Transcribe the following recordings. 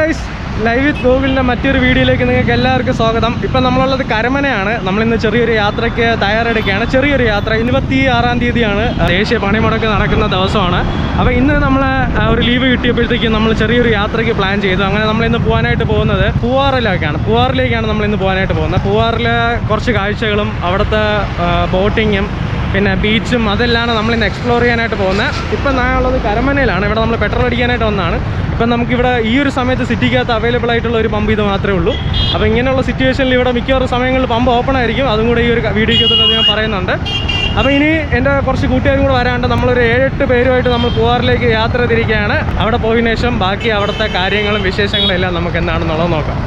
Guys live വിത്ത് ഗോകുലിന്റെ മറ്റൊരു വീഡിയോയിലേക്ക് നിങ്ങൾക്ക് എല്ലാവർക്കും സ്വാഗതം. ഇപ്പം നമ്മളുള്ളത് കരമനയാണ്. നമ്മളിന്ന് ചെറിയൊരു യാത്രയ്ക്ക് തയ്യാറെടുക്കുകയാണ്. ചെറിയൊരു യാത്ര. ഇരുപത്തി ആറാം തീയതിയാണ്. ദേശീയ പണിമുടക്ക് നടക്കുന്ന ദിവസമാണ്. അപ്പോൾ ഇന്ന് നമ്മൾ ഒരു ലീവ് കിട്ടിയപ്പോഴത്തേക്കും നമ്മൾ ചെറിയൊരു യാത്രയ്ക്ക് പ്ലാൻ ചെയ്തു. അങ്ങനെ നമ്മൾ ഇന്ന് പോകാനായിട്ട് പോകുന്നത് പൂവാറിലേക്കാണ്. പൂവാറിലേക്കാണ് നമ്മൾ ഇന്ന് പോകാനായിട്ട് പോകുന്നത്. പൂവാറിൽ കുറച്ച് കാഴ്ചകളും അവിടുത്തെ ബോട്ടിങ്ങും പിന്നെ ബീച്ചും അതെല്ലാം നമ്മൾ ഇന്ന് എക്സ്പ്ലോർ ചെയ്യാനായിട്ട് പോകുന്നത്. ഇപ്പം നാളുള്ളത് കരമനയിലാണ്. ഇവിടെ നമ്മൾ പെട്രോൾ അടിക്കാനായിട്ട് വന്നതാണ്. ഇപ്പം നമുക്കിവിടെ ഈ ഒരു സമയത്ത് സിറ്റിക്കകത്ത് അവൈലബിൾ ആയിട്ടുള്ള ഒരു പമ്പ് ഇത് മാത്രമേ ഉള്ളൂ. അപ്പോൾ ഇങ്ങനെയുള്ള സിറ്റുവേഷനിൽ ഇവിടെ മിക്കവാറും സമയങ്ങളിൽ പമ്പ് ഓപ്പൺ ആയിരിക്കും. അതും കൂടെ ഈ ഒരു വീഡിയോയ്ക്കകത്ത് ഞാൻ പറയുന്നുണ്ട്. അപ്പോൾ ഇനി എന്റെ കുറച്ച് കൂട്ടുകാരും കൂടെ വരാണ്ട് നമ്മളൊരു ഏഴെട്ട് പേരുമായിട്ട് നമ്മൾ പൂവാറിലേക്ക് യാത്ര തിരിക്കുകയാണ്. അവിടെ പോയതിനു ശേഷം ബാക്കി അവിടുത്തെ കാര്യങ്ങളും വിശേഷങ്ങളും എല്ലാം നമുക്ക് എന്താണെന്നുള്ളത് നോക്കാം.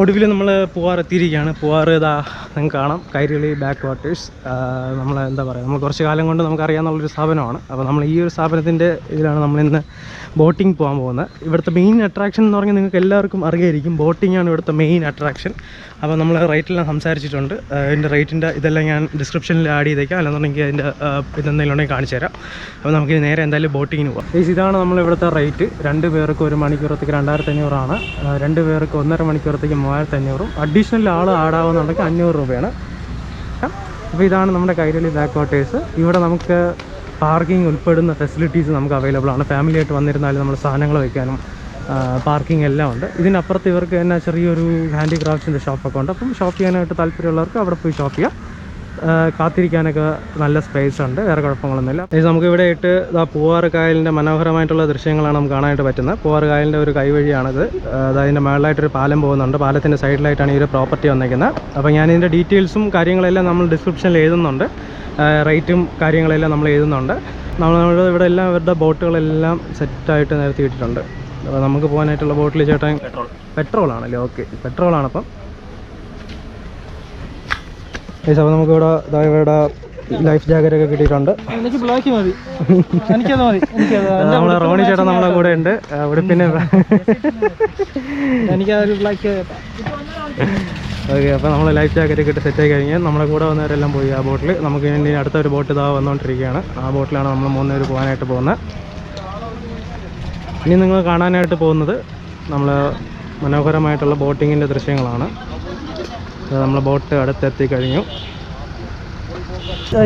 ഒടുവിൽ നമ്മൾ പൂവാർ എത്തിയിരിക്കുകയാണ്. പൂവാർ ഇതാ നിങ്ങൾക്ക് കാണാം. കൈരളി ബാക്ക് വാട്ടേഴ്സ് നമ്മൾ എന്താ പറയുക നമ്മൾ കുറച്ച് കാലം കൊണ്ട് നമുക്കറിയാമെന്നുള്ളൊരു സ്ഥാപനമാണ്. അപ്പോൾ നമ്മൾ ഈ ഒരു സ്ഥാപനത്തിന്റെ ഇതിലാണ് നമ്മളിന്ന് ബോട്ടിംഗ് പോകാൻ പോകുന്നത്. ഇവിടുത്തെ മെയിൻ അട്രാക്ഷൻ എന്ന് പറഞ്ഞാൽ നിങ്ങൾക്ക് എല്ലാവർക്കും അറിയായിരിക്കും ബോട്ടിംഗ് ആണ് ഇവിടുത്തെ മെയിൻ അട്രാക്ഷൻ അപ്പോൾ നമ്മൾ റേറ്റെല്ലാം സംസാരിച്ചിട്ടുണ്ട്. അതിന്റെ റേറ്റിന്റെ ഇതെല്ലാം ഞാൻ ഡിസ്ക്രിപ്ഷനിൽ ആഡ് ചെയ്തേക്കാം. അല്ലെന്നുണ്ടെങ്കിൽ അതിന്റെ ഇതെന്തെങ്കിലും ഉണ്ടെങ്കിൽ കാണിച്ചു തരാം. അപ്പോൾ നമുക്ക് നേരെ എന്തായാലും ബോട്ടിങ്ങിന് പോകാം ഇതാണ് നമ്മൾ ഇവിടുത്തെ റേറ്റ് രണ്ട് പേർക്ക് ഒരു മണിക്കൂറത്തേക്ക് രണ്ടായിരത്തി അഞ്ഞൂറാണ് രണ്ട് പേർക്ക് ഒന്നര മണിക്കൂറത്തേക്ക് മൂവായിരത്തി അഞ്ഞൂറും. അഡീഷണൽ ആൾ ആടാവുന്നുണ്ടെങ്കിൽ അഞ്ഞൂറ് രൂപയാണ്. അപ്പോൾ ഇതാണ് നമ്മുടെ കൈരളി ബാക്ക് വാട്ടേഴ്സ് ഇവിടെ നമുക്ക് പാർക്കിംഗ് ഉൾപ്പെടുന്ന ഫെസിലിറ്റീസ് നമുക്ക് അവൈലബിൾ ആണ്. ഫാമിലി ആയിട്ട് വന്നിരുന്നാലും നമ്മൾ സാധനങ്ങൾ വയ്ക്കാനും പാർക്കിംഗ് എല്ലാം ഉണ്ട്. ഇതിനപ്പുറത്ത് ഇവർക്ക് തന്നെ ചെറിയൊരു ഹാൻഡിക്രാഫ്റ്റ്സിന്റെ ഷോപ്പൊക്കെ ഉണ്ട്. അപ്പം ഷോപ്പ് ചെയ്യാനായിട്ട് താല്പര്യമുള്ളവർക്ക് അവിടെ പോയി ഷോപ്പ് ചെയ്യാം. കാത്തിരിക്കാനൊക്കെ നല്ല സ്പേസ് ഉണ്ട്. വേറെ കുഴപ്പങ്ങളൊന്നുമില്ല. ഇനി നമുക്ക് ഇവിടെ ഇട്ട് ഇതാ പൂവാറ് കായലിന്റെ മനോഹരമായിട്ടുള്ള ദൃശ്യങ്ങളാണ് നമുക്ക് കാണാനായിട്ട് പറ്റുന്നത്. പൂവാറ് കായലിന്റെ ഒരു കൈവഴിയാണിത്. ആ, അത് അതിന്റെ മേളിലായിട്ടൊരു പാലം പോകുന്നുണ്ട്. പാലത്തിന്റെ സൈഡിലായിട്ടാണ് ഈ ഒരു പ്രോപ്പർട്ടി വന്നിരിക്കുന്നത്. അപ്പോൾ ഞാൻ ഇതിന്റെ ഡീറ്റെയിൽസും കാര്യങ്ങളെല്ലാം നമ്മൾ ഡിസ്ക്രിപ്ഷനിൽ എഴുതുന്നുണ്ട്. റേറ്റും കാര്യങ്ങളെല്ലാം നമ്മൾ എഴുതുന്നുണ്ട്. നമ്മൾ നമ്മുടെ ഇവിടെ എല്ലാം ഇവരുടെ ബോട്ടുകളെല്ലാം സെറ്റായിട്ട് നിരത്തിയിട്ടിട്ടുണ്ട് അപ്പോൾ നമുക്ക് പോകാനായിട്ടുള്ള ബോട്ടിൽ ചേട്ടൻ പെട്രോൾ. പെട്രോളാണല്ലേ? ഓക്കെ പെട്രോളാണ് അപ്പം. അപ്പോൾ നമുക്ക് ഇവിടെ ഇവിടെ ലൈഫ് ജാക്കറ്റ് ഒക്കെ കിട്ടിയിട്ടുണ്ട്. എനിക്ക് ബ്ലാക്ക് മതി. എനിക്കത് മതി. എനിക്കത് നമ്മളെ റോണി ചേട്ടൻ നമ്മളെ കൂടെ ഉണ്ട്. അവിടെ പിന്നെ എനിക്കതൊരു ബ്ലാക്ക് ഓക്കെ അപ്പോൾ നമ്മൾ ലൈഫ് ജാക്കറ്റ് കിട്ടി ഇട്ട് സെറ്റ് ആയി കഴിഞ്ഞാൽ നമ്മളെ കൂടെ വന്നവരെല്ലാം പോയി ആ ബോട്ടിൽ നമുക്ക് ഇനി അടുത്ത ഒരു ബോട്ട് ഇതാ വന്നുകൊണ്ടിരിക്കുകയാണ് ആ ബോട്ടിലാണ് നമ്മൾ മൂന്ന് പേര് പോകാനായിട്ട് പോകുന്നത് ഇനി നിങ്ങൾ കാണാനായിട്ട് പോകുന്നത് നമ്മൾ മനോഹരമായിട്ടുള്ള ബോട്ടിങ്ങിന്റെ ദൃശ്യങ്ങളാണ്. നമ്മൾ ബോട്ട് അടുത്തെത്തി കഴിഞ്ഞു.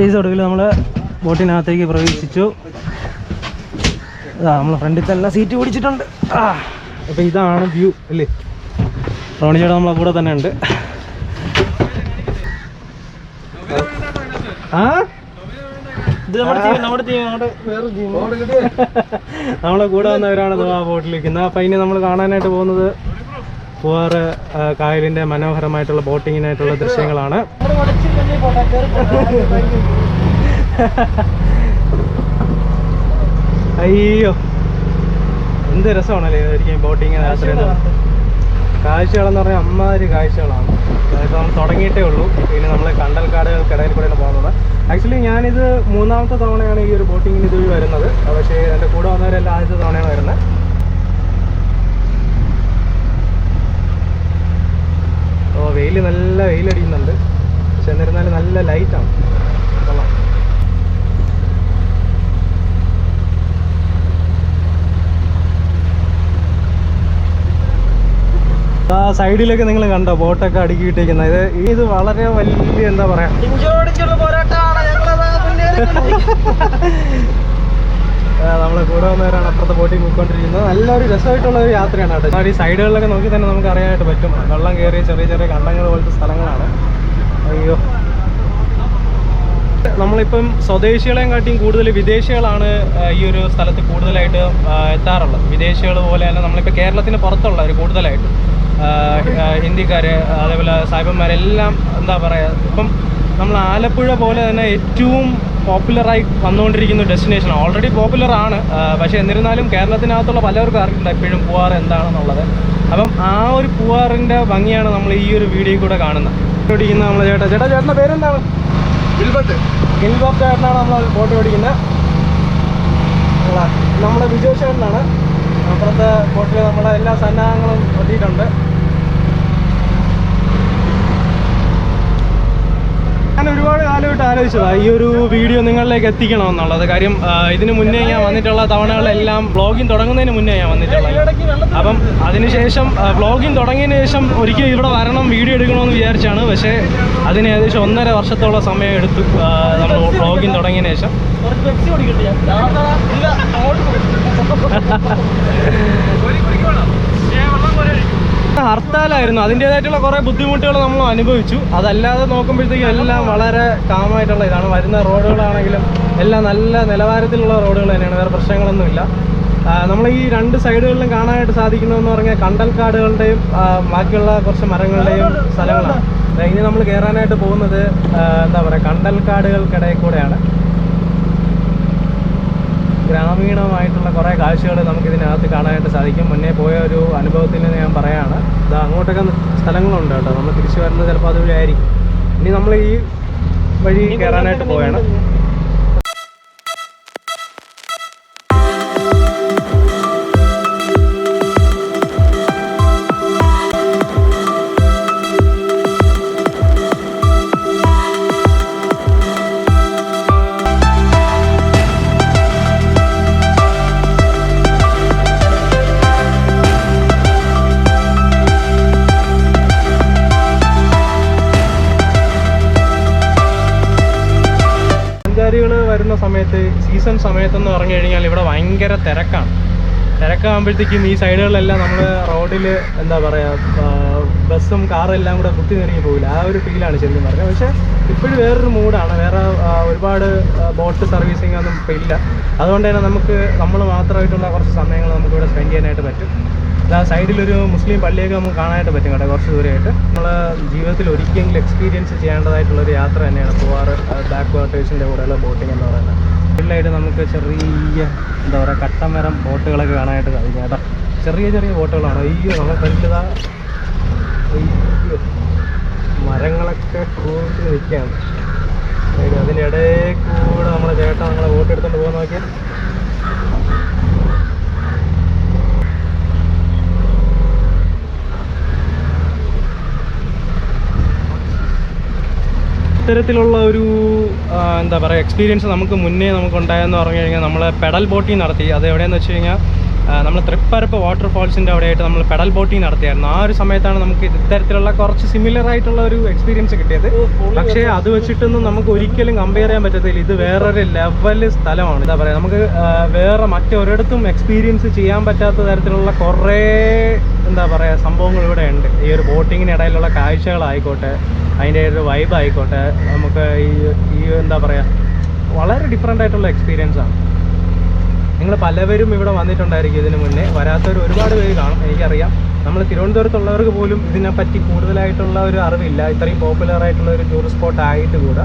ഈ ഒടുവിൽ നമ്മൾ ബോട്ടിനകത്തേക്ക് പ്രവേശിച്ചു. അതാ നമ്മളെ ഫ്രണ്ടിൽ തന്നെ സീറ്റ് പിടിച്ചിട്ടുണ്ട്. ആ അപ്പോൾ ഇതാണ് വ്യൂ അല്ലേ? റോണി ചേട്ടൻ നമ്മളെ കൂടെ തന്നെ ഉണ്ട്. ആ? വേറെ നമ്മളെ കൂടെ വന്നവരാണ് ആ ബോട്ടിലിരിക്കുന്നത്. അപ്പം ഇനി നമ്മൾ കാണാനായിട്ട് പോകുന്നത് പൂവാറ് കായലിന്റെ കായലിന്റെ മനോഹരമായിട്ടുള്ള ബോട്ടിങ്ങിനായിട്ടുള്ള ദൃശ്യങ്ങളാണ്. അയ്യോ എന്ത് രസമാണല്ലേ ഇതായിരിക്കും ബോട്ടിങ് ചെയ്യുന്നത് കാഴ്ചകളെന്ന് പറഞ്ഞാൽ അമ്മാതിരി കാഴ്ചകളാണ്. അതായത് നമ്മൾ തുടങ്ങിയിട്ടേ ഉള്ളൂ. പിന്നെ നമ്മൾ കണ്ടൽക്കാടുകൾക്കിടയിൽ കൂടെയാണ് പോകുന്നത്. ആക്ച്വലി ഞാനിത് മൂന്നാമത്തെ തവണയാണ് ഈ ഒരു ബോട്ടിങ്ങിന് ഇതുവഴി വരുന്നത്. പക്ഷേ എന്റെ കൂടെ വന്നവരെല്ലാം ആദ്യത്തെ തവണയാണ് വരുന്നത് ഓ വെയിൽ നല്ല വെയിലടിക്കുന്നുണ്ട് പക്ഷെ എന്നിരുന്നാലും നല്ല ലൈറ്റാണ് കൊള്ളാം ആ സൈഡിലൊക്കെ നിങ്ങൾ കണ്ടോ? ബോട്ടൊക്കെ അടുക്കിയിട്ടേക്കുന്നത് ഇത് ഇത് വളരെ വലിയ എന്താ പറയാ? നമ്മളെ കൂടെ വന്നവരാണ് അപ്പുറത്തെ ബോട്ടിൽ പോയിക്കൊണ്ടിരിക്കുന്നത്. നല്ലൊരു രസമായിട്ടുള്ള ഒരു യാത്രയാണ് കേട്ടോ. ഈ സൈഡുകളിലൊക്കെ നോക്കി തന്നെ നമുക്ക് അറിയാനായിട്ട് പറ്റും. വെള്ളം കയറിയ ചെറിയ ചെറിയ കണ്ടങ്ങൾ പോലത്തെ സ്ഥലങ്ങളാണ്. അയ്യോ. നമ്മളിപ്പം സ്വദേശികളെയും കാട്ടിയും കൂടുതൽ വിദേശികളാണ് ഈ ഒരു സ്ഥലത്ത് കൂടുതലായിട്ട് എത്താറുള്ളത്. വിദേശികൾ പോലെ തന്നെ നമ്മളിപ്പോൾ കേരളത്തിന് പുറത്തുള്ളവർ കൂടുതലായിട്ട്. ഹിന്ദിക്കാർ അതേപോലെ സാഹിബന്മാരെല്ലാം എന്താ പറയുക ഇപ്പം നമ്മൾ ആലപ്പുഴ പോലെ തന്നെ ഏറ്റവും പോപ്പുലറായി വന്നുകൊണ്ടിരിക്കുന്ന ഡെസ്റ്റിനേഷൻ ഓൾറെഡി പോപ്പുലർ ആണ് പക്ഷേ എന്നിരുന്നാലും കേരളത്തിനകത്തുള്ള പലർക്കും അറിയില്ല എപ്പോഴും പൂവാർ എന്താണെന്നുള്ളത്. അപ്പം ആ ഒരു പൂവാറിന്റെ ഭംഗിയാണ് നമ്മൾ ഈ ഒരു വീഡിയോയിൽ കൂടെ കാണുന്നത്. ഓടിക്കുന്ന നമ്മളെ ചേട്ടാ. ചേട്ടാ ചേട്ടന്റെ പേരെന്താണ്? ഗിൽബർട്ട്. ചേട്ടനാണ് നമ്മൾ ഫോട്ടോ ഓടിക്കുന്നത് നമ്മളെ വിജയ് ചേട്ടനാണ്. അപ്പുറത്തെ ബോട്ടിൽ നമ്മുടെ എല്ലാ സന്നാഹങ്ങളും എത്തിയിട്ടുണ്ട് ഞാൻ ഒരുപാട് കാലമായിട്ട് ആലോചിച്ചതാണ് ഈ ഒരു വീഡിയോ നിങ്ങളിലേക്ക് എത്തിക്കണമെന്നുള്ളത് കാര്യം ഇതിന് മുന്നേ ഞാൻ വന്നിട്ടുള്ള തവണകളെല്ലാം ബ്ലോഗിങ് തുടങ്ങുന്നതിന് മുന്നേ ഞാൻ വന്നിട്ടുള്ളത് അപ്പം അതിനുശേഷം ബ്ലോഗിങ് തുടങ്ങിയതിന് ശേഷം ഒരിക്കൽ ഇവിടെ വരണം വീഡിയോ എടുക്കണമെന്ന് വിചാരിച്ചാണ് പക്ഷേ അതിന് ഏകദേശം ഒന്നര വർഷത്തോളം സമയം എടുത്തു നമ്മൾ ബ്ലോഗിങ് തുടങ്ങിയതിന് ശേഷം കുടിക്കട്ടെ ഞാൻ ഇല്ല അങ്ങോട്ട് ഹർത്താലായിരുന്നു. അതിന്റെതായിട്ടുള്ള കുറേ ബുദ്ധിമുട്ടുകൾ നമ്മൾ അനുഭവിച്ചു. അതല്ലാതെ നോക്കുമ്പോഴത്തേക്കും എല്ലാം വളരെ കാമായിട്ടുള്ള ഇതാണ്. വരുന്ന റോഡുകളാണെങ്കിലും എല്ലാം നല്ല നിലവാരത്തിലുള്ള റോഡുകൾ തന്നെയാണ്. വേറെ പ്രശ്നങ്ങളൊന്നുമില്ല. നമ്മൾ ഈ രണ്ട് സൈഡുകളിലും കാണാനായിട്ട് സാധിക്കുന്നതെന്ന് പറഞ്ഞാൽ കണ്ടൽക്കാടുകളുടെയും ബാക്കിയുള്ള കുറച്ച് മരങ്ങളുടെയും സ്ഥലങ്ങളാണ്. ഇനി നമ്മൾ കയറാനായിട്ട് പോകുന്നത് എന്താ പറയുക കണ്ടൽക്കാടുകൾക്കിടയിൽ കൂടെയാണ്. ഗ്രാമീണമായിട്ടുള്ള കുറേ കാഴ്ചകൾ നമുക്കിതിനകത്ത് കാണാനായിട്ട് സാധിക്കും. മുന്നേ പോയ ഒരു അനുഭവത്തിൽ നിന്ന് ഞാൻ പറയാണ്. ഇത് അങ്ങോട്ടൊക്കെ സ്ഥലങ്ങളുണ്ട് കേട്ടോ. നമ്മൾ തിരിച്ചു വരുന്നത് ചിലപ്പോൾ അതുവഴി ആയിരിക്കും. ഇനി നമ്മൾ ഈ വഴി കയറാനായിട്ട് പോവുകയാണ് സഞ്ചാരികൾ വരുന്ന സമയത്ത് സീസൺ സമയത്തെന്ന് പറഞ്ഞു കഴിഞ്ഞാൽ ഇവിടെ ഭയങ്കര തിരക്കാണ്. തിരക്കാകുമ്പോഴത്തേക്കും ഈ സൈഡുകളിലെല്ലാം നമ്മൾ റോഡിൽ എന്താ പറയുക ബസ്സും കാറും എല്ലാം കൂടെ കുത്തി നിറങ്ങി പോകില്ല ആ ഒരു ഫീലാണ് ശരിക്കും പറഞ്ഞത് പക്ഷേ ഇപ്പോഴും വേറൊരു മൂഡാണ്. വേറെ ഒരുപാട് ബോട്ട് സർവീസിങ് ഒന്നും ഇപ്പോൾ ഇല്ല. അതുകൊണ്ട് തന്നെ നമുക്ക് നമ്മൾ മാത്രമായിട്ടുള്ള കുറച്ച് സമയങ്ങൾ നമുക്കിവിടെ സ്പെൻഡ് ചെയ്യാനായിട്ട് പറ്റും. ആ സൈഡിലൊരു മുസ്ലിം പള്ളിയൊക്കെ നമുക്ക് കാണാനായിട്ട് പറ്റും കേട്ടോ കുറച്ച് ദൂരമായിട്ട് നമ്മൾ ജീവിതത്തിൽ ഒരിക്കലെങ്കിലും എക്സ്പീരിയൻസ് ചെയ്യേണ്ടതായിട്ടുള്ളൊരു യാത്ര തന്നെയാണ് പോവാറ്. ബാക്ക് വാട്ടേഴ്സിന്റെ കൂടെയുള്ള ബോട്ടിംഗ് എന്ന് പറയുന്നത്. ഫുള്ളായിട്ട് നമുക്ക് ചെറിയ എന്താ പറയുക കട്ടമരം ബോട്ടുകളൊക്കെ കാണാനായിട്ട് സാധിക്കും കേട്ടോ. ചെറിയ ചെറിയ ബോട്ടുകളാണ്. അയ്യോ നമ്മൾ ഫ്രണ്ടിലിതാ അയ്യോ മരങ്ങളൊക്കെ കൂട്ടി നിൽക്കുകയാണ് അതിന്റെ ഇടയിൽ കൂടെ നമ്മുടെ ചേട്ടൻ നമ്മളെ ബോട്ട് എടുത്തുകൊണ്ട് പോകാൻ നോക്കിയാൽ ഇത്തരത്തിലുള്ള ഒരു എന്താ പറയുക എക്സ്പീരിയൻസ് നമുക്ക് മുന്നേ നമുക്ക് ഉണ്ടായെന്ന് പറഞ്ഞു കഴിഞ്ഞാൽ നമ്മൾ പെഡൽ ബോട്ടിംഗ് നടത്തി. അത് എവിടെയെന്ന് വെച്ച് കഴിഞ്ഞാൽ നമ്മൾ തൃപ്പരപ്പ് വാട്ടർഫാൾസിന്റെ അവിടെയായിട്ട് നമ്മൾ പെഡൽ ബോട്ടിംഗ് നടത്തിയായിരുന്നു. ആ ഒരു സമയത്താണ് നമുക്ക് ഇത്തരത്തിലുള്ള കുറച്ച് സിമിലർ ആയിട്ടുള്ള ഒരു എക്സ്പീരിയൻസ് കിട്ടിയത്. പക്ഷേ അത് വെച്ചിട്ടൊന്നും നമുക്ക് ഒരിക്കലും കമ്പയർ ചെയ്യാൻ പറ്റത്തില്ല. ഇത് വേറൊരു ലെവൽ സ്ഥലമാണ്. എന്താ പറയുക നമുക്ക് വേറെ മറ്റൊരിടത്തും എക്സ്പീരിയൻസ് ചെയ്യാൻ പറ്റാത്ത തരത്തിലുള്ള കുറേ എന്താ പറയുക സംഭവങ്ങൾ ഇവിടെ ഉണ്ട്. ഈ ഒരു ബോട്ടിങ്ങിന് ഇടയിലുള്ള കാഴ്ചകളായിക്കോട്ടെ അതിന്റെ ഒരു വൈബ് ആയിക്കോട്ടെ നമുക്ക് ഈ ഈ എന്താ പറയുക വളരെ ഡിഫറെന്റ് ആയിട്ടുള്ള എക്സ്പീരിയൻസ് ആണ്. നിങ്ങൾ പലവരും ഇവിടെ വന്നിട്ടുണ്ടായിരിക്കും ഇതിന് മുന്നേ. വരാത്തവർ ഒരുപാട് പേര് കാണും എനിക്കറിയാം. നമ്മൾ തിരുവനന്തപുരത്തുള്ളവർക്ക് പോലും ഇതിനെപ്പറ്റി കൂടുതലായിട്ടുള്ള ഒരു അറിവില്ല. ഇത്രയും പോപ്പുലർ ആയിട്ടുള്ള ഒരു ടൂറിസ്റ്റ് സ്പോട്ട് ആയിട്ട് കൂടെ.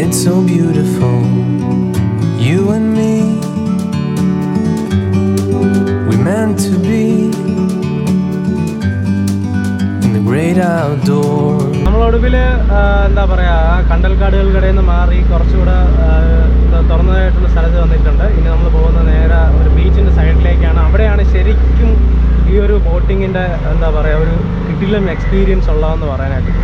It's so beautiful, you and me. We meant to be in the great outdoors. നമ്മളൊടുവിൽ എന്താ പറയുക കണ്ടൽക്കാടുകൾക്കിടയിൽ നിന്ന് മാറി കുറച്ചുകൂടെ ആ, തുറന്നതായിട്ടുള്ള സ്ഥലത്ത് വന്നിട്ടുണ്ട് ഇനി നമ്മൾ പോകുന്ന നേരെ ഒരു ബീച്ചിന്റെ സൈഡിലേക്കാണ് അവിടെയാണ് ശരിക്കും ഈ ഒരു ബോട്ടിങ്ങിന്റെ എന്താ പറയുക ഒരു കിട്ടിലും എക്സ്പീരിയൻസ് ഉള്ളതെന്ന് പറയാനായിട്ട്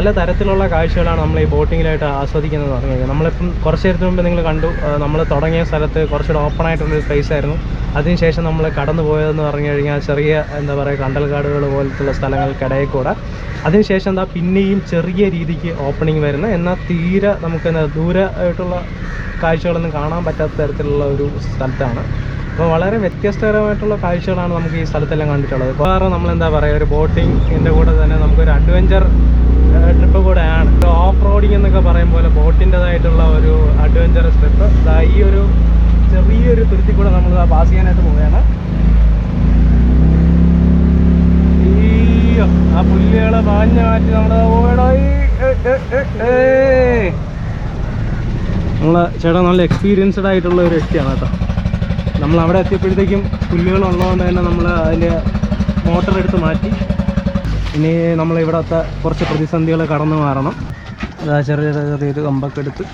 പല തരത്തിലുള്ള കാഴ്ചകളാണ് നമ്മൾ ഈ ബോട്ടിങ്ങിലായിട്ട് ആസ്വദിക്കുന്നത് എന്ന് പറഞ്ഞു കഴിഞ്ഞാൽ നമ്മളിപ്പം കുറച്ച് നേരത്തിന് മുമ്പ് നിങ്ങൾ കണ്ടു നമ്മൾ തുടങ്ങിയ സ്ഥലത്ത് കുറച്ചുകൂടെ ഓപ്പൺ ആയിട്ടുള്ളൊരു സ്പേസ് ആയിരുന്നു. അതിനുശേഷം നമ്മൾ കടന്നു പോയതെന്ന് പറഞ്ഞു കഴിഞ്ഞാൽ ചെറിയ എന്താ പറയുക കണ്ടൽക്കാടുകൾ പോലത്തുള്ള സ്ഥലങ്ങൾക്കിടയിൽ കൂടെ. അതിനുശേഷം എന്താ പിന്നെയും ചെറിയ രീതിക്ക് ഓപ്പണിങ് വരുന്ന. എന്നാൽ തീരെ നമുക്ക് എന്താ ദൂരമായിട്ടുള്ള കാഴ്ചകളൊന്നും കാണാൻ പറ്റാത്ത തരത്തിലുള്ള ഒരു സ്ഥലത്താണ്. അപ്പോൾ വളരെ വ്യത്യസ്തകരമായിട്ടുള്ള കാഴ്ചകളാണ് നമുക്ക് ഈ സ്ഥലത്തെല്ലാം കണ്ടിട്ടുള്ളത്. കാരണം നമ്മൾ എന്താ പറയുക ഒരു ബോട്ടിങ്ങിന്റെ കൂടെ തന്നെ നമുക്കൊരു അഡ്വഞ്ചർ ട്രിപ്പ് കൂടെയാണ്. ഓഫ് റോഡിങ് എന്നൊക്കെ പറയും പോലെ ബോട്ടിന്റെതായിട്ടുള്ള ഒരു അഡ്വഞ്ചറസ് ട്രിപ്പ്. ഈ ഒരു ചെറിയൊരു തുരുത്തി കൂടെ നമ്മൾ പാസ് ചെയ്യാനായിട്ട് പോവുകയാണ്. ആ പുല്ലുകളെ പാഞ്ഞു മാറ്റി നമ്മൾ നമ്മളെ ചേട്ടാ നല്ല എക്സ്പീരിയൻസ്ഡ് ആയിട്ടുള്ള ഒരു വ്യക്തിയാണ് കേട്ടോ. നമ്മൾ അവിടെ എത്തിയപ്പോഴത്തേക്കും പുല്ലുകൾ ഉള്ളതുകൊണ്ട് തന്നെ നമ്മൾ അതിന്റെ മോട്ടർ എടുത്ത് മാറ്റി. ഇനി നമ്മൾ ഇവിടത്തെ കുറച്ച് പ്രതിസന്ധികൾ കടന്നു മാറണം. അതാ ചെറിയ ചെറിയ കമ്പൊക്കെ എടുത്ത്.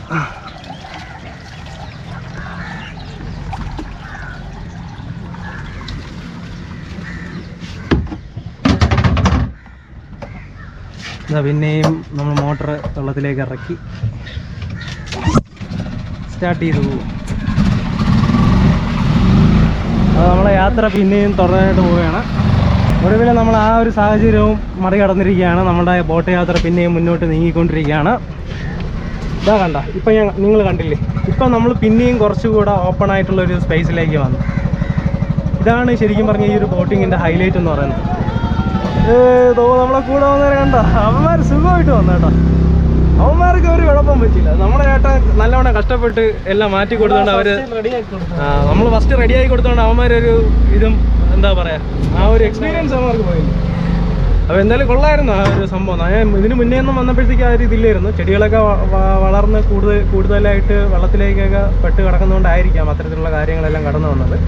ഇതാ പിന്നെയും നമ്മൾ മോട്ടർ വെള്ളത്തിലേക്ക് ഇറക്കി. സ്റ്റാർട്ട് ചെയ്തു. അത് നമ്മളെ യാത്ര പിന്നെയും തുടരാനായിട്ട് പോവുകയാണ്. ഒടുവിൽ നമ്മൾ ആ ഒരു സാഹചര്യവും മറികടന്നിരിക്കുകയാണ്. നമ്മുടെ ബോട്ട് യാത്ര പിന്നെയും മുന്നോട്ട് നീങ്ങിക്കൊണ്ടിരിക്കുകയാണ്. ഇതാ കണ്ട ഇപ്പം ഞാൻ നിങ്ങൾ കണ്ടില്ലേ? ഇപ്പം നമ്മൾ പിന്നെയും കുറച്ചുകൂടെ ഓപ്പൺ ആയിട്ടുള്ള ഒരു സ്പേസിലേക്ക് വന്നു. ഇതാണ് ശരിക്കും പറഞ്ഞ ഈ ഒരു ബോട്ടിങ്ങിന്റെ ഹൈലൈറ്റ് എന്ന് പറയുന്നത്. ഏതോ നമ്മളെ കൂടെ വന്നവരെ കണ്ട? അവന്മാർ സുഖമായിട്ട് വന്നു കേട്ടോ. അവന്മാർക്ക് ഒരു കുഴപ്പം പറ്റില്ല. നമ്മുടെ ചേട്ടൻ നല്ലവണ്ണം കഷ്ടപ്പെട്ട് എല്ലാം മാറ്റി കൊടുത്തോണ്ട് അവർ നമ്മൾ ഫസ്റ്റ് റെഡി ആയി കൊടുത്തോണ്ട് അവന്മാരൊരു ഇതും എന്താ പറയാ? ആ ഒരു എക്സ്പീരിയൻസ് അവർക്ക് പോയില്ല അപ്പോൾ എന്തായാലും കൊള്ളായിരുന്നു ആ ഒരു സംഭവം. ഞാൻ ഇതിന് മുന്നേ ഒന്നും വന്നപ്പോഴത്തേക്ക് ആ ഒരു ഇതില്ലായിരുന്നു. ചെടികളൊക്കെ വളർന്ന് കൂടുതൽ കൂടുതലായിട്ട് വെള്ളത്തിലേക്കൊക്കെ പെട്ട് കിടക്കുന്നതുകൊണ്ടായിരിക്കാം അത്തരത്തിലുള്ള കാര്യങ്ങളെല്ലാം കടന്നു വന്നത്.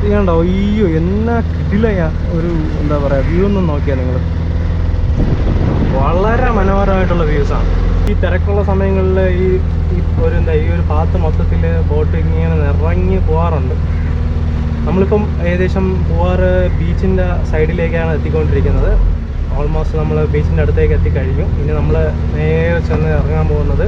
ണ്ടോ കണ്ടോ? അയ്യോ എന്നാ കിടിലയാ. ഒരു എന്താ പറയാ വ്യൂ ഒന്നും നോക്കിയാ നിങ്ങൾ വളരെ മനോഹരമായിട്ടുള്ള വ്യൂസാണ് ഈ തിരക്കുള്ള സമയങ്ങളിൽ ഈ ഈ ഒരു എന്താ ഈ ഒരു ഭാഗത്ത് മൊത്തത്തിൽ ബോട്ട് ഇങ്ങനെ നിറങ്ങി പോകാറുണ്ട് നമ്മളിപ്പം ഏകദേശം പൂവാറ് ബീച്ചിന്റെ സൈഡിലേക്കാണ് എത്തിക്കൊണ്ടിരിക്കുന്നത്. ഓൾമോസ്റ്റ് നമ്മൾ ബീച്ചിന്റെ അടുത്തേക്ക് എത്തിക്കഴിഞ്ഞു. ഇനി നമ്മൾ നേരെ ചെന്ന് ഇറങ്ങാൻ പോകുന്നത്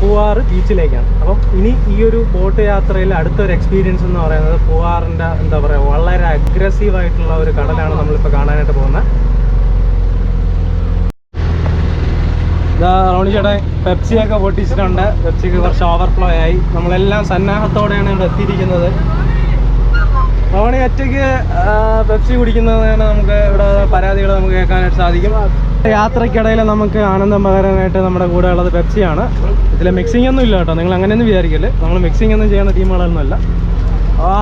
പൂവാറ് ബീച്ചിലേക്കാണ്. അപ്പം ഇനി ഈ ഒരു ബോട്ട് യാത്രയിൽ അടുത്തൊരു എക്സ്പീരിയൻസ് എന്ന് പറയുന്നത് പൂവാറിന്റെ എന്താ പറയുക വളരെ അഗ്രസീവായിട്ടുള്ള ഒരു കടലാണ് നമ്മളിപ്പോൾ കാണാനായിട്ട് പോകുന്നത്. ഇതാ റോണി ചേട്ടൻ പെപ്സിയൊക്കെ പൊട്ടിച്ചിട്ടുണ്ട്. പെപ്സിക്ക് കുറച്ച് ഓവർഫ്ലോ ആയി. നമ്മളെല്ലാം സന്നാഹത്തോടെയാണ് ഇവിടെ എത്തിയിരിക്കുന്നത്. റോണി ഒറ്റയ്ക്ക് പെപ്സി കുടിക്കുന്നതാണ് നമുക്ക് ഇവിടെ പരാതികൾ നമുക്ക് കേൾക്കാനായിട്ട് സാധിക്കും. യാത്രക്കിടയിൽ നമുക്ക് ആനന്ദം പകരാനായിട്ട് നമ്മുടെ കൂടെ ഉള്ളത് പെപ്സിയാണ്. ഇതിൽ മിക്സിംഗ് ഒന്നും ഇല്ല കേട്ടോ. നിങ്ങൾ അങ്ങനെയൊന്നും വിചാരിക്കൽ നമ്മൾ മിക്സിംഗ് ഒന്നും ചെയ്യുന്ന ടീമുകളൊന്നുമല്ല ആ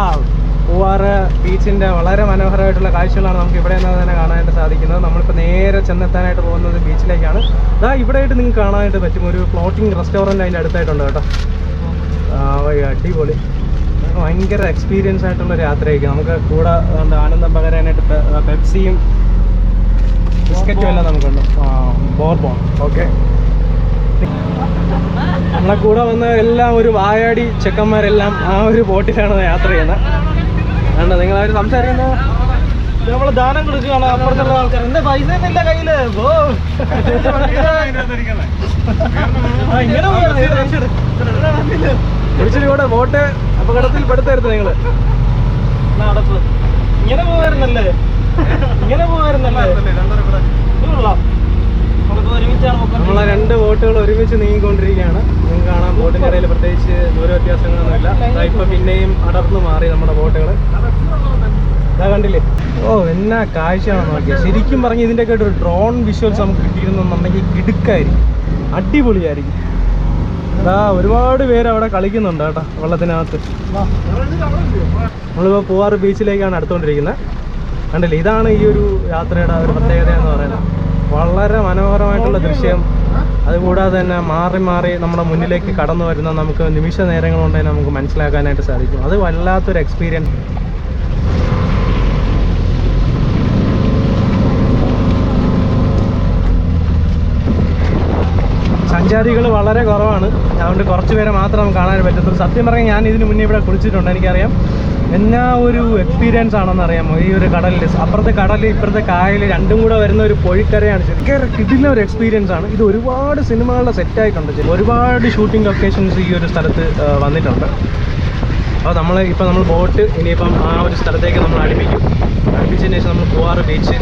പൂവാറ് ബീച്ചിന്റെ വളരെ മനോഹരമായിട്ടുള്ള കാഴ്ചകളാണ് നമുക്ക് ഇവിടെ നിന്ന് തന്നെ കാണാനായിട്ട് സാധിക്കുന്നത്. നമ്മളിപ്പോൾ നേരെ ചെന്നെത്താനായിട്ട് പോകുന്നത് ബീച്ചിലേക്കാണ്. ഇതാ ഇവിടെ ആയിട്ട് നിങ്ങൾക്ക് കാണാനായിട്ട് പറ്റും. ഒരു ഫ്ലോട്ടിംഗ് റെസ്റ്റോറന്റ് അതിന്റെ അടുത്തായിട്ടുണ്ട് കേട്ടോ. അടിപൊളി. ഭയങ്കര എക്സ്പീരിയൻസ് ആയിട്ടുള്ള യാത്രയായിരിക്കും. നമുക്ക് കൂടെ ആനന്ദം പകരാനായിട്ട് പെപ്സിയും ബിസ്ക്കറ്റും എല്ലാം നമുക്കുണ്ട്. ബോർബോൺ ഓക്കെ നമ്മളെ കൂടെ വന്ന എല്ലാം ഒരു വായാടി ചെക്കന്മാരെല്ലാം ആ ഒരു ബോട്ടിലാണ് യാത്ര ചെയ്യുന്നത്. വേണ്ട നിങ്ങൾ അവർ സംസാരിക്കുന്നു? നമ്മൾ ദാനം കൊടുക്കുകയാണ് അപ്പുറത്തുള്ള ആൾക്കാർ. എന്റെ പൈസ ഇല്ല കയ്യിൽ? ഇങ്ങനെ വോട്ട് കൂടെ അപകടത്തിൽ പെടുത്തരുത് നിങ്ങൾ. നടപ്പ്? ഇങ്ങനെ പോവായിരുന്നല്ലേ? ഇങ്ങനെ പോവായിരുന്നല്ലേ? നമ്മളെ രണ്ട് വോട്ടുകൾ ഒരുമിച്ച് നീങ്ങിക്കൊണ്ടിരിക്കുകയാണ് ഇപ്പൊ പിന്നെയും അടർന്നു മാറി നമ്മുടെ ബോട്ടുകൾ കണ്ടില്ലേ? ഓ എന്നാ കാഴ്ചയാണോ നോക്കിയത് ശരിക്കും പറഞ്ഞ് ഇതിന്റെയൊക്കെ ഒരു ഡ്രോൺ വിഷ്വൽസ് നമുക്ക് കിട്ടിയിരുന്നുണ്ടെങ്കിൽ കിടുക്കായിരിക്കും. അടിപൊളിയായിരിക്കും. അതാ ഒരുപാട് പേര് അവിടെ കളിക്കുന്നുണ്ട് കേട്ടോ വെള്ളത്തിനകത്ത്. നമ്മളിപ്പോൾ പൂവാറ് ബീച്ചിലേക്കാണ് അടുത്തുകൊണ്ടിരിക്കുന്നത്. കണ്ടില്ലേ? ഇതാണ് ഈ ഒരു യാത്രയുടെ ഒരു പ്രത്യേകത എന്ന് പറയുന്നത്. വളരെ മനോഹരമായിട്ടുള്ള ദൃശ്യം. അതുകൂടാതെ തന്നെ മാറി മാറി നമ്മുടെ മുന്നിലേക്ക് കടന്നു വരുന്ന നമുക്ക് നിമിഷ നേരങ്ങൾ കൊണ്ട് തന്നെ നമുക്ക് മനസ്സിലാക്കാനായിട്ട് സാധിക്കും. അത് വല്ലാത്തൊരു എക്സ്പീരിയൻസ് സഞ്ചാരികൾ വളരെ കുറവാണ്. അതുകൊണ്ട് കുറച്ച് പേരെ മാത്രം നമുക്ക് കാണാൻ പറ്റത്തുള്ളൂ. സത്യം പറഞ്ഞാൽ ഞാൻ ഇതിന് മുന്നേ ഇവിടെ കുളിച്ചിട്ടുണ്ട്. എനിക്കറിയാം. എന്നാ ഒരു എക്സ്പീരിയൻസ് ആണെന്ന് അറിയാമോ? ഈ ഒരു കടലിൽ അപ്പുറത്തെ കടൽ ഇപ്പുറത്തെ കായൽ രണ്ടും കൂടെ വരുന്ന ഒരു പൊഴിക്കരയാണ് ശരിക്കും കിട്ടുന്ന ഒരു എക്സ്പീരിയൻസ് ആണ്. ഇത് ഒരുപാട് സിനിമകളുടെ സെറ്റ് ആയിട്ടുണ്ട് ശരി. ഒരുപാട് ഷൂട്ടിംഗ് ലൊക്കേഷൻസ് ഈ ഒരു സ്ഥലത്ത് വന്നിട്ടുണ്ട്. അപ്പോൾ നമ്മൾ ഇപ്പോൾ നമ്മൾ ബോട്ട് ഇനിയിപ്പം ആ ഒരു സ്ഥലത്തേക്ക് നമ്മൾ അടുപ്പിക്കും. അടുപ്പിച്ചതിന് ശേഷം നമ്മൾ പൂവാറ് ബീച്ച്